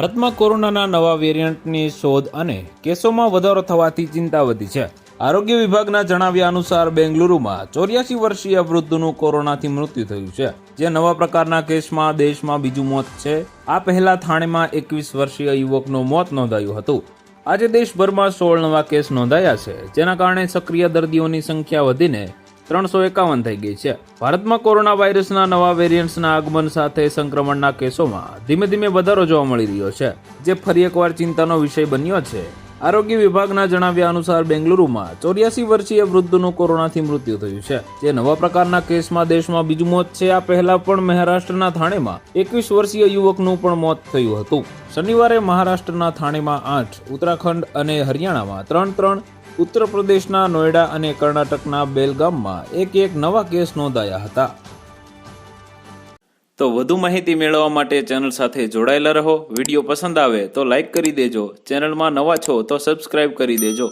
ભારતમાં કોરોનાના નવા વેરિયન્ટની શોધ અને કેસોમાં વધારો થવાથી ચિંતા વધી છે. આરોગ્ય વિભાગના જણાવ્યા અનુસાર બેંગલુરુમાં ચોર્યાસી વર્ષીય વૃદ્ધનું કોરોનાથી મૃત્યુ થયું છે. જે નવા પ્રકારના કેસમાં દેશમાં બીજું મોત છે. આ પહેલા થાણેમાં એકવીસ વર્ષીય યુવકનું મોત નોંધાયું હતું. આજે દેશભરમાં સોળ નવા કેસ નોંધાયા છે, જેના કારણે સક્રિય દર્દીઓની સંખ્યા વધીને ત્રણસો એકાવન થઈ ગઈ છે. ભારતમાં કોરોના વાયરસના નવા વેરિયન્ટ્સના આગમન સાથે સંક્રમણના કેસોમાં ધીમે ધીમે વધારો જોવા મળી રહ્યો છે, જે ફરી એકવાર ચિંતાનો વિષય બન્યો છે. આરોગ્ય વિભાગના જણાવ્યા અનુસાર બેંગલુરુમાં ચોર્યાસી વર્ષીય વૃદ્ધનું કોરોનાથી મૃત્યુ થયું છે, જે નવા પ્રકારના કેસમાં દેશમાં બીજું મોત છે. આ પહેલા પણ મહારાષ્ટ્રના થાણેમાં એકવીસ વર્ષીય યુવકનું પણ મોત થયું હતું. શનિવારે મહારાષ્ટ્રના થાણેમાં આઠ, ઉત્તરાખંડ અને હરિયાણામાં ત્રણ ત્રણ ઉત્તર પ્રદેશના નોઈડા અને કર્ણાટકના બેલગામમાં એક એક નવા કેસ નોંધાયા હતા. તો વધુ માહિતી મેળવવા માટે ચેનલ સાથે જોડાયેલા રહો. વીડિયો પસંદ આવે તો લાઈક કરી દેજો. ચેનલમાં નવા છો તો સબસ્ક્રાઇબ કરી દેજો.